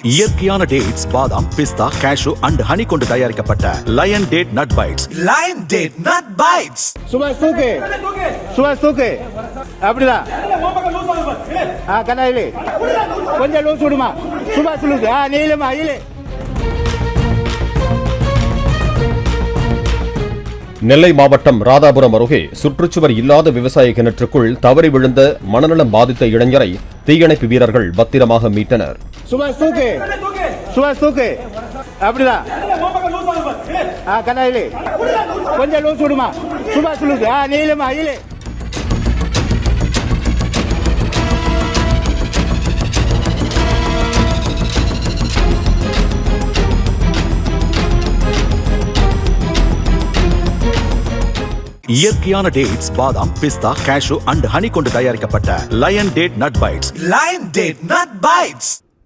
இயற்கையான டேட்ஸ் பாதாம் பிஸ்தா cash and honey கொண்டு தயாரிக்கப்பட்ட lion date nut bites Lion Date Nut Bites. சுபாஷ் தூக்கு சுபாஷ் தூக்கு அப்படிதான் ஆ கொஞ்சம் லூஸ் விடுமா? சுபாஷ் லூஸ் ஆ நீளமா இழு நெல்லை மாவட்டம் ராதாபுரம் அருகே சுற்றுச்சுவர் இல்லாத விவசாய கிணற்றுக்குள் தவறி விழுந்த மனநலம் பாதித்த இளைஞரை தீயணைப்பு வீரர்கள் பத்திரமாக மீட்டனர். சுபாஷ் தூக்கு. சுபாஷ் தூக்கு. அப்படிதான் ஆ கண்ணா இழு. கொஞ்சம் லூஸ் விடுமா? சுபாஷ் லூஸ். ஆ நீளமா இழு. இயற்கையான டேட்ஸ் பாதாம் பிஸ்தா கேஷு அண்ட் ஹனி கொண்டு தயாரிக்கப்பட்ட lion date nut bites Lion Date Nut Bites.